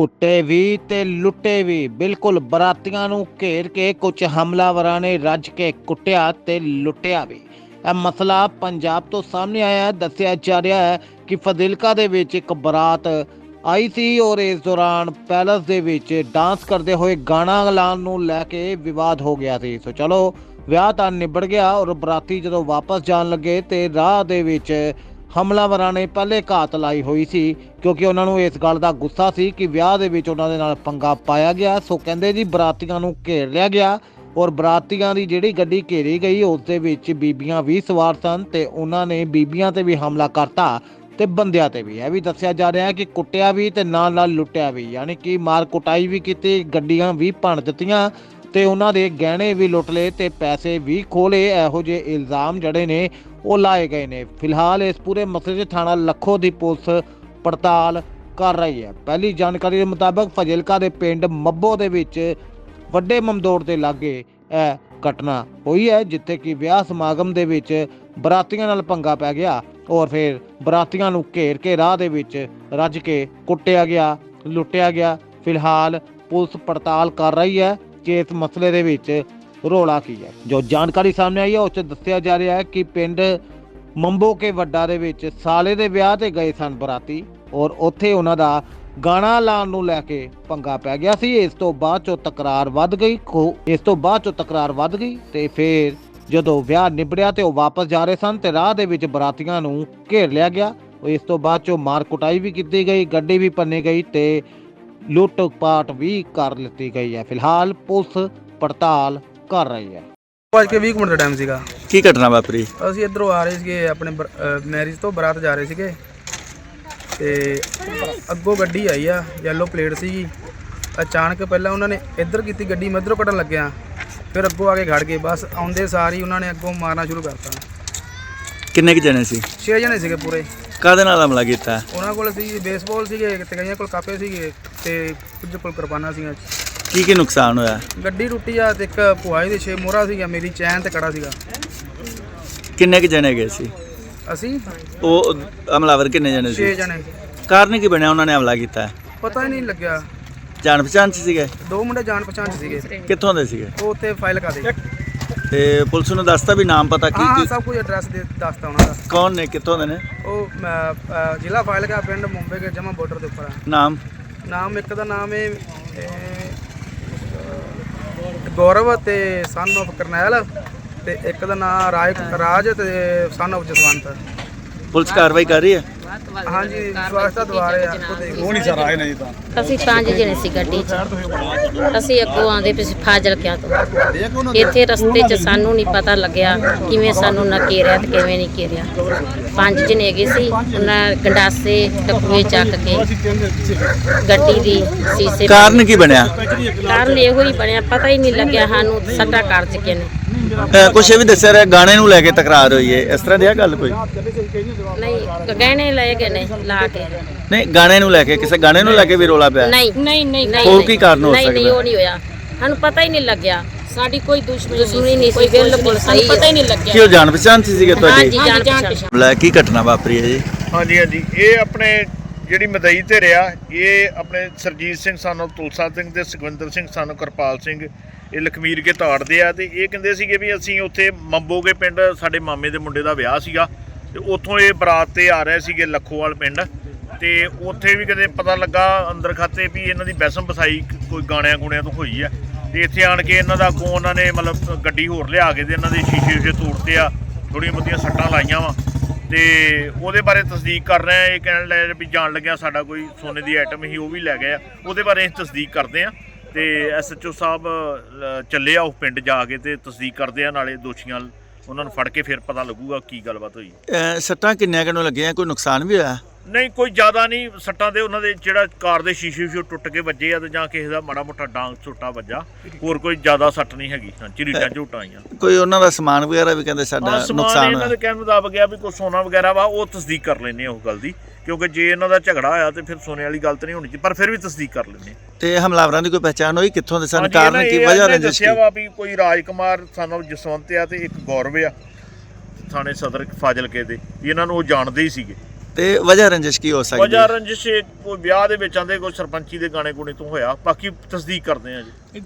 ਕੁੱਟੇ ਵੀ ਤੇ ਲੁੱਟੇ ਵੀ। ਬਿਲਕੁਲ ਬਰਾਤੀਆਂ ਨੂੰ ਘੇਰ ਕੇ ਕੁਝ ਹਮਲਾਵਰਾਂ ਨੇ ਰੱਜ ਕੇ ਕੁੱਟਿਆ ਤੇ ਲੁੱਟਿਆ ਵੀ। ਇਹ ਮਸਲਾ ਪੰਜਾਬ ਤੋਂ ਸਾਹਮਣੇ ਆਇਆ ਹੈ। ਦੱਸਿਆ ਜਾ ਰਿਹਾ ਹੈ ਕਿ ਫਜ਼ਿਲਕਾ ਦੇ ਵਿੱਚ ਇੱਕ ਬਰਾਤ ਆਈ ਸੀ ਔਰ ਇਸ ਦੌਰਾਨ ਪੈਲਸ ਦੇ ਵਿੱਚ ਡਾਂਸ ਕਰਦੇ ਹੋਏ ਗਾਣਾ ਗਲਾਉਣ ਨੂੰ ਲੈ ਕੇ ਵਿਵਾਦ ਹੋ ਗਿਆ ਸੀ। ਸੋ ਚਲੋ, ਵਿਆਹ ਤਾਂ ਨਿਬੜ ਗਿਆ ਔਰ ਬਰਾਤੀ ਜਦੋਂ ਵਾਪਸ ਜਾਣ ਲੱਗੇ ਤੇ ਰਾਹ ਦੇ ਵਿੱਚ ਹਮਲਾਵਰਾਂ ਨੇ ਪਹਿਲੇ ਘਾਤ ਲਾਈ ਹੋਈ ਸੀ, ਕਿਉਂਕਿ ਉਹਨਾਂ ਨੂੰ ਇਸ ਗੱਲ ਦਾ ਗੁੱਸਾ ਸੀ ਕਿ ਵਿਆਹ ਦੇ ਵਿੱਚ ਉਹਨਾਂ ਦੇ ਨਾਲ ਪੰਗਾ ਪਾਇਆ ਗਿਆ, ਸੋ ਕਹਿੰਦੇ ਜੀ ਬਰਾਤੀਆਂ ਨੂੰ ਘੇਰ ਲਿਆ ਗਿਆ ਔਰ ਬਰਾਤੀਆਂ ਦੀ ਜਿਹੜੀ ਗੱਡੀ ਘੇਰੀ ਗਈ, ਉਸ ਦੇ ਵਿੱਚ ਬੀਬੀਆਂ ਵੀ ਸਵਾਰ ਸਨ ਤੇ ਉਹਨਾਂ ਨੇ ਬੀਬੀਆਂ ਤੇ ਵੀ ਹਮਲਾ ਕਰਤਾ ਤੇ ਬੰਦਿਆਂ ਤੇ ਵੀ। ਇਹ ਵੀ ਦੱਸਿਆ ਜਾ ਰਿਹਾ ਹੈ ਕਿ ਕੁੱਟਿਆ ਵੀ ਤੇ ਨਾਲ ਨਾਲ ਲੁੱਟਿਆ ਵੀ, ਯਾਨੀ ਕਿ ਮਾਰ ਕੁਟਾਈ ਵੀ ਕੀਤੀ, ਗੱਡੀਆਂ ਵੀ ਭੰਨ ਦਿੱਤੀਆਂ ਤੇ ਉਹਨਾਂ ਦੇ ਗਹਿਣੇ ਵੀ ਲੁੱਟ ਲਏ ਤੇ ਪੈਸੇ ਵੀ ਖੋਲੇ ਇਹੋ ਜਿਹੇ ਇਲਜ਼ਾਮ ਜਿਹੜੇ ਨੇ, ਉਹ ਲਾਏ ਗਏ ਨੇ। ਫਿਲਹਾਲ ਇਸ ਪੂਰੇ ਮਸਲੇ 'ਚ ਥਾਣਾ ਲੱਖੋ ਦੀ ਪੁਲਿਸ ਪੜਤਾਲ ਕਰ ਰਹੀ ਹੈ। ਪਹਿਲੀ ਜਾਣਕਾਰੀ ਦੇ ਮੁਤਾਬਕ ਫਜ਼ਿਲਕਾ ਦੇ ਪਿੰਡ ਮੱਬੋ ਦੇ ਵਿੱਚ ਵੱਡੇ ਮਮਦੋੜ ਦੇ ਲਾਗੇ ਇਹ ਘਟਨਾ ਹੋਈ ਹੈ, ਜਿੱਥੇ ਕਿ ਵਿਆਹ ਸਮਾਗਮ ਦੇ ਵਿੱਚ ਬਰਾਤੀਆਂ ਨਾਲ ਪੰਗਾ ਪੈ ਗਿਆ ਔਰ ਫਿਰ ਬਰਾਤੀਆਂ ਨੂੰ ਘੇਰ ਕੇ ਰਾਹ ਦੇ ਵਿੱਚ ਰੱਜ ਕੇ ਕੁੱਟਿਆ ਗਿਆ, ਲੁੱਟਿਆ ਗਿਆ। ਫਿਲਹਾਲ ਪੁਲਿਸ ਪੜਤਾਲ ਕਰ ਰਹੀ ਹੈ। ਕਿ ਇਸ ਮਸਲੇ ਦੇ ਵਿੱਚ ਰੋਲਾ ਕੀ ਹੈ? ਜੋ ਜਾਣਕਾਰੀ ਸਾਹਮਣੇ ਆਈ ਹੈ, ਉਸ 'ਚ ਦੱਸਿਆ ਜਾ ਰਿਹਾ ਹੈ ਕਿ ਪਿੰਡ ਮੰਬੋ ਕੇ ਵੱਡਾ ਦੇ ਵਿੱਚ ਸਾਲੇ ਦੇ ਵਿਆਹ ਤੇ ਗਏ ਸਨ ਬਰਾਤੀ ਔਰ ਉੱਥੇ ਉਹਨਾਂ ਦਾ ਗਾਣਾ ਲਾਉਣ ਨੂੰ ਲੈ ਕੇ ਪੰਗਾ ਪੈ ਗਿਆ ਸੀ। ਇਸ ਤੋਂ ਬਾਅਦ ਚੋਂ ਤਕਰਾਰ ਵੱਧ ਗਈ ਇਸ ਤੋਂ ਬਾਅਦ ਚੋਂ ਤਕਰਾਰ ਵੱਧ ਗਈ ਤੇ ਫਿਰ ਜਦੋਂ ਵਿਆਹ ਨਿਬੜਿਆ ਤੇ ਉਹ ਵਾਪਸ ਜਾ ਰਹੇ ਸਨ ਤੇ ਰਾਹ ਦੇ ਵਿੱਚ ਬਰਾਤੀਆਂ ਨੂੰ ਘੇਰ ਲਿਆ ਗਿਆ। ਇਸ ਤੋਂ ਬਾਅਦ ਚੋਂ ਮਾਰ ਕੁਟਾਈ ਵੀ ਕੀਤੀ ਗਈ, ਗੱਡੀ ਵੀ ਪੰਨੀ ਗਈ ਤੇ ਲੁੱਟ ਪਾਟ ਵੀ ਕਰ ਲਿੱਤੀ ਗਈ ਹੈ। ਫਿਲਹਾਲ ਪੁਲਿਸ ਪੜਤਾਲ ਕਰ ਰਹੀ ਹੈ। ਅੱਜ ਕੇ 20 ਕੁ ਮਿੰਟ ਦਾ ਟਾਈਮ ਸੀਗਾ। ਕੀ ਘਟਨਾ ਵਾਪਰੀ? ਅਸੀਂ ਇਧਰੋਂ ਆ ਰਹੇ ਸੀਗੇ ਆਪਣੇ ਮੈਰਿਜ ਤੋਂ ਬਰਾਤ ਜਾ ਰਹੇ ਸੀਗੇ। ਤੇ ਅੱਗੋਂ ਗੱਡੀ ਆਈ ਆ ਯੈਲੋ ਪਲੇਟ ਸੀਗੀ। ਅਚਾਨਕ ਪਹਿਲਾਂ ਉਹਨਾਂ ਨੇ ਇੱਧਰ ਕੀਤੀ ਗੱਡੀ ਮੈਂ ਇੱਧਰੋਂ ਕੱਢਣ ਲੱਗਿਆ। ਫਿਰ ਅੱਗੋਂ ਆ ਕੇ ਖੜ ਗਏ। ਬਸ ਆਉਂਦੇ ਸਾਰ ਹੀ ਉਹਨਾਂ ਨੇ ਅੱਗੋਂ ਮਾਰਨਾ ਸ਼ੁਰੂ ਕਰਤਾ। ਕਿੰਨੇ ਕੁ ਜਣੇ ਸੀ? ਛੇ ਜਣੇ ਸੀਗੇ ਪੂਰੇ। ਕਾਦੇ ਨਾਲ ਹਮਲਾ ਕੀਤਾ? ਉਹਨਾਂ ਕੋਲ ਸੀ ਬੇਸਬਾਲ ਸੀਗੇ ਤੇ ਕਈਆਂ ਕੋਲ ਕਾਪੇ ਸੀਗੇ ਤੇ ਕੁਝ ਕੋਲ ਕਿਰਪਾਨਾਂ ਸੀਗੀਆਂ ਕੀ ਕੀ ਨੁਕਸਾਨ ਹੋਇਆ? ਗੱਡੀ ਟੁੱਟੀ ਆ ਤੇ ਇੱਕ ਪੁਆਈ ਦੇ ਛੇ ਮੋਹਰਾ ਸੀਗਾ ਮੇਰੀ ਚੈਨ ਤੇ ਕੜਾ ਸੀਗਾ। ਕਿੰਨੇ ਕੁ ਜਣੇ ਗਏ ਸੀ? ਅਸੀਂ ਉਹ ਹਮਲਾਵਰ ਕਿੰਨੇ ਜਣੇ ਛੇ ਸੀ। ਜਣੇ ਕਾਰਨ ਕੀ ਬਣਿਆ ਉਹਨਾਂ ਨੇ ਹਮਲਾ ਕੀਤਾ? ਪਤਾ ਹੀ ਨਹੀਂ ਲੱਗਿਆ। ਜਾਣ ਪਛਾਣ ਚ ਸੀਗੇ? ਦੋ ਮੁੰਡੇ ਜਾਣ ਪਛਾਣ ਚ ਸੀਗੇ। ਕਿੱਥੋਂ ਦੇ ਸੀਗੇ? ਉਹ ਉੱਥੇ ਫਾਈਲ ਕਰ ਦੇ ਤੇ ਪੁਲਿਸ ਨੂੰ ਦੱਸਤਾ ਵੀ ਨਾਮ ਪਤਾ ਕੀ ਹਾਂ ਕੀ ਸਭ ਕੁਝ ਐਡਰੈਸ ਦੇ ਦੱਸਤਾ ਉਹਨਾਂ ਦਾ। ਕੌਣ ਨੇ ਕਿੱਥੋਂ ਦੇ ਨੇ? ਉਹ ਅਹ, ਜ਼ਿਲ੍ਹਾ ਫਾਈਲ ਕਾ ਪਿੰਡ ਮੁੰਬਈ ਕੇ ਜਮਾ ਬਾਰਡਰ ਦੇ ਉੱਪਰ ਆ। ਨਾਮ? ਨਾਮ ਇੱਕ ਦਾ ਨਾਮ ਹੈ ਗੌਰਵ ਤੇ ਸਨ of ਕਰਨੈਲ ਤੇ ਇੱਕ ਦਾ ਨਾਮ ਰਾਜ ਰਾਜ ਤੇ ਸਨ of ਜਸਵੰਤ। ਪੁਲਿਸ ਕਾਰਵਾਈ ਕਰ ਰਹੀ ਹੈ? ਹਾਂਜੀ ਸਵਾਸਤਾ ਦੁਆਰੇ ਆ। ਉਹ ਦੇਖ ਲਓ। ਅਸੀਂ ਪੰਜ ਜਣੇ ਸੀ ਗੱਡੀ 'ਚ। ਅਸੀਂ ਅੱਗੋਂ ਆਉਂਦੇ ਪਏ ਸੀ ਫਾਜ਼ਿਲਕਿਆਂ ਤੋਂ। ਇੱਥੇ ਰਸਤੇ 'ਚ ਸਾਨੂੰ ਨਹੀਂ ਪਤਾ ਲੱਗਿਆ ਕਿਵੇਂ ਸਾਨੂੰ ਨਾ ਘੇਰਿਆ ਤੇ ਕਿਵੇਂ ਨਹੀਂ ਘੇਰਿਆ। ਪੰਜ ਜਣੇ ਹੈਗੇ ਸੀ ਉਹਨਾਂ ਗੰਡਾਸੇ ਟਕੂਏ ਚੱਕ ਕੇ ਗੱਡੀ ਦੀ ਸੀਸੇ ਕਾਰਨ ਕੀ ਬਣਿਆ? ਕਾਰਨ ਇਹੋ ਹੀ ਬਣਿਆ ਪਤਾ ਹੀ ਨਹੀਂ ਲੱਗਿਆ ਸਾਨੂੰ ਸੱਟਾ ਕਰ ਚੁੱਕੇ ਨੇ ਕੁਛ ਇਹ ਵੀ ਦੱਸਿਆ ਰਿਹਾ ਗਾਣੇ ਨੂੰ ਲੈ ਕੇ ਤਕਰਾਰ ਹੋਈ ਹੈ। ਇਸ ਤਰ੍ਹਾਂ ਦੀ ਆ ਗੱਲ ਕੋਈ? ਨਹੀਂ ਗਹਿਣੇ ਲਏ ਗਏ ਨੇ ਲਾ ਕੇ। ਨਹੀਂ ਗਾਣੇ ਨੂੰ ਲੈ ਕੇ ਕਿਸੇ ਗਾਣੇ ਨੂੰ ਲੈ ਕੇ ਵੀ ਰੋਲਾ ਪਿਆ? ਨਹੀਂ। ਨਹੀਂ ਨਹੀਂ ਹੋਰ ਕੀ ਕਾਰਨ ਹੋ ਨਹੀਂ ਨਹੀਂ ਸਕਦਾ? ਉਹ ਨਹੀਂ ਹੋਇਆ। ਸਾਨੂੰ ਪਤਾ ਹੀ ਨਹੀਂ ਲੱਗਿਆ। ਸਾਡੀ ਕੋਈ ਦੁਸ਼ਮਣੀ ਨਹੀਂ ਸੀ ਬਿਲਕੁਲ ਸਹੀ ਪਤਾ ਹੀ ਨਹੀਂ ਲੱਗਿਆ। ਕੀ ਉਹ ਜਾਣ ਪਛਾਣ ਚ ਸੀਗੇ ਹਾਂਜੀ ਤੁਹਾਡੀ? ਜਾਣ ਪਛਾਣ। ਲੈ ਕੀ ਘਟਨਾ ਵਾਪਰੀ ਹੈ ਜੀ? ਹਾਂਜੀ ਹਾਂਜੀ। ਇਹ ਆਪਣੇ ਜਿਹੜੀ ਮਦਈ ਤੇ ਰਿਆ ਇਹ ਆਪਣੇ ਸਰਜੀਤ ਸਿੰਘ ਸਾਨੂੰ ਤੁਲਸਾ ਸਿੰਘ ਤੇ ਸੁਖਵਿੰਦਰ ਸਿੰਘ ਸਾਨੂੰ ਕਿਰਪਾਲ ਸਿੰਘ ਇਹ ਲਖਮੀਰ ਕੇ ਤਾੜਦੇ ਆ ਤੇ ਇਹ ਕਹਿੰਦੇ ਸੀਗੇ ਵੀ ਅਸੀਂ ਉੱਥੇ ਮੰਬੋਗੇ ਪਿੰਡ ਸਾਡੇ ਮਾਮੇ ਦੇ ਮੁੰਡੇ ਦਾ ਵਿਆਹ ਸੀਗਾ। ਤੇ ਉੱਥੋਂ ਇਹ ਬਰਾਤ ਤੇ ਆ ਰਹੇ ਸੀਗੇ ਲੱਖੋਵਾਲ ਪਿੰਡ। ਤੇ ਉੱਥੇ ਵੀ ਕਦੇ ਪਤਾ ਲੱਗਾ ਅੰਦਰ ਖਾਤੇ ਵੀ ਇਹਨਾਂ ਦੀ ਬੈਸਮ ਬਸਾਈ ਕੋਈ ਗਾਣਿਆਂ ਗੁਣਿਆਂ ਤੋਂ ਹੋਈ ਆ। ਤੇ ਇੱਥੇ ਆਣ ਕੇ ਇਹਨਾਂ ਦਾ ਅੱਗੋਂ ਉਹਨਾਂ ਨੇ ਮਤਲਬ ਗੱਡੀ ਹੋਰ ਲਿਆ ਕੇ ਤੇ ਇਹਨਾਂ ਦੇ ਸ਼ੀਸ਼ੇ ਸ਼ੀਸ਼ੇ ਤੋੜਤੇ ਆ ਥੋੜੀਆਂ ਬਹੁਤੀਆਂ ਸੱਟਾਂ ਲਾਈਆਂ ਵਾ। ਤੇ ਉਹਦੇ ਬਾਰੇ ਤਸਦੀਕ ਕਰ ਰਹੇ ਆ, ਇਹ ਕਹਿਣ ਲੱਗੇ ਵੀ ਜਾਣ ਲੱਗਿਆ ਸਾਡਾ ਕੋਈ ਸੋਨੇ ਦੀ ਆਈਟਮ ਹੀ ਉਹ ਵੀ ਲੈ ਗਏ ਆ। ਉਹਦੇ ਬਾਰੇ ਅਸੀਂ ਤਸਦੀਕ ਕਰਦੇ ਆ ਤੇ ਐਸਐਚਓ ਸਾਹਿਬ ਚੱਲੇ ਆ ਉਹ ਪਿੰਡ ਜਾ ਕੇ ਤੇ ਤਸਦੀਕ ਕਰਦੇ ਆ, ਨਾਲੇ ਦੋਸ਼ੀਆਂ ਉਹਨਾਂ ਨੂੰ ਫੜ ਕੇ ਫਿਰ ਪਤਾ ਲੱਗੂਗਾ ਕੀ ਗੱਲਬਾਤ ਹੋਈ। ਅਹ ਸੱਟਾਂ ਕਿੰਨਿਆਂ ਕੁ ਨੂੰ ਲੱਗੀਆਂ? ਕੋਈ ਨੁਕਸਾਨ ਵੀ ਹੋਇਆ? ਨਹੀਂ ਕੋਈ ਜ਼ਿਆਦਾ ਨਹੀਂ। ਸੱਟਾਂ ਦੇ ਉਹਨਾਂ ਦੇ ਜਿਹੜਾ ਕਾਰ ਦੇ ਸ਼ੀਸ਼ੇ ਸ਼ੂ ਟੁੱਟ ਕੇ ਵੱਜੇ ਆ ਤੇ ਜਾਂ ਕਿਸੇ ਦਾ ਮਾੜਾ ਮੋਟਾ ਡਾਂਗ ਝੋਟਾ ਵੱਜਾ। ਹੋਰ ਕੋਈ ਜ਼ਿਆਦਾ ਸੱਟ ਨਹੀਂ ਹੈਗੀ। ਹਾਂ ਝਰੀਟਾਂ ਝੋਟਾਂ ਆਈਆਂ। ਕੋਈ ਉਹਨਾਂ ਦਾ ਸਮਾਨ ਵਗੈਰਾ ਵੀ ਕਹਿੰਦੇ ਸਾਡਾ ਹਾਂ, ਸਮਾਨ ਨੁਕਸਾਨ ਇਹਨਾਂ ਹੋਇਆ? ਦੇ ਕਹਿਣ ਮੁਤਾਬਕ ਆ ਵੀ ਕੋਈ ਸੋਨਾ ਵਗੈਰਾ ਵਾ ਉਹ ਤਸਦੀਕ ਕਰ ਲੈਣੇ ਆ ਉਹ ਗੱਲ ਦੀ। ਕਿਉਂਕਿ ਜੇ ਇਹਨਾਂ ਦਾ ਝਗੜਾ ਹੋਇਆ ਤੇ ਫਿਰ ਸੋਨੇ ਵਾਲੀ ਗੱਲ ਤਾਂ ਨਹੀਂ ਹੋਣੀ ਚਾਹੀਦੀ ਪਰ ਫਿਰ ਵੀ ਤਸਦੀਕ ਕਰ ਲੈਣੇ ਤੇ ਹਮਲਾਵਰਾਂ ਦੀ ਕੋਈ ਪਛਾਣ ਹੋਈ? ਕਿੱਥੋਂ ਦੇ ਸਨ? ਕਾਰਨ ਕੀ? ਵਜ੍ਹਾ ਰੰਜਿਸ਼ ਦੱਸਿਆ ਕੀ? ਵਾ ਵੀ ਕੋਈ ਰਾਜਕੁਮਾਰ ਸਾਨੂੰ ਜਸਵੰਤ ਆ ਤੇ ਇੱਕ ਗੌਰਵ ਆ ਥਾਣੇ ਸਦਰ ਫਾਜ਼ਿਲਕੇ ਦੇ ਵੀ ਇਹਨਾਂ ਨੂੰ ਉਹ ਜਾਣਦੇ ਹੀ ਸੀਗੇ। ਤੇ ਵਜ੍ਹਾ ਰੰਜਿਸ਼ ਕੀ ਹੋ ਸਕਦੀ ਵਜ੍ਹਾ ਹੈ? ਰੰਜਿਸ਼ ਇਹ ਕੋਈ ਵਿਆਹ ਦੇ ਵਿੱਚ ਆਂਦੇ ਕੋਈ ਸਰਪੰਚੀ ਦੇ ਗਾਣੇ ਗੁਣੇ ਤੋਂ ਹੋਇਆ ਬਾਕੀ ਤਸਦੀਕ ਕਰਦੇ ਆ ਜੀ।